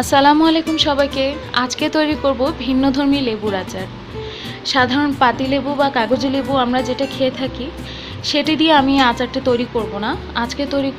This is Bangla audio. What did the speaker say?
আসসালামু আলাইকুম সবাইকে। আজকে তৈরি করব ভিন্নধর্মী লেবুর আচার। সাধারণ পাতি লেবু বা কাগজি লেবু আমরা যেটা খেয়ে থাকি, সেটি দিয়ে আমি আচারটা তৈরি করব না। আজকে তৈরি